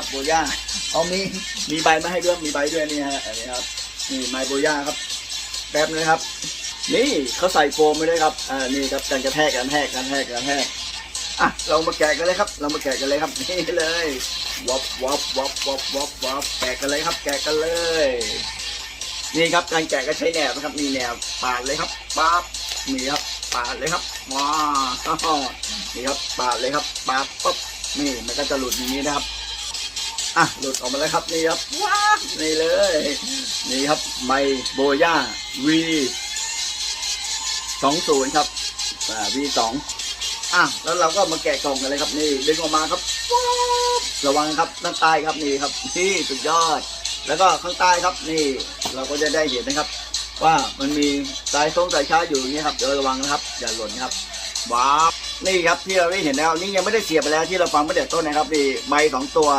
ครับโบย่าเอามีมีใบมาให้ด้วยมีใบด้วยนี่ฮะอันนี้ครับนี่ไมโบย่าครับแป๊บนึงครับ นี่เขาใส่โฟมไปด้วยครับอ่านี่ครับการกระแทกกันแทกกันแทกกันแทกอะเรามาแกะกันเลยครับ เรามาแกะกันเลยครับนี่เลยวับวับวับวับวับวับแกะกันเลยครับ แกะกันเลย นี่ครับการแกะก็ใช้แหนบนะครับ มีแหนบปาดเลยครับปั๊บนี่ครับปาดเลยครับว้าวนี่ครับปาดเลยครับปาดปุ๊บนี่มันก็จะหลุดอย่างนี้นะครับ อะหลุดออกมาแล้วครับนี่ครับว้านี่เลย นี่ครับไมโบย่าวีสองศูนย์ครับอ่าวีสองอะแล้วเราก็มาแกะกล่องกันเลยครับนี่ดึงออกมาครับระวังครับด้านใต้ครับนี่ครับนี่สุดยอด แล้วก็ข้างใต้ครับนี่ เราก็จะได้เห็นนะครับ ว่ามันมีสายทรงสายชาร์จอยู่อย่างนี้ครับเดี๋ยวระวังนะครับ อย่าหล่นครับว้าวนี่ครับที่เราได้เห็นแล้วนี่ยังไม่ได้เสียบไปแล้วที่เราฟังไม่เด็ดต้นนะครับนี่ใบสองตัว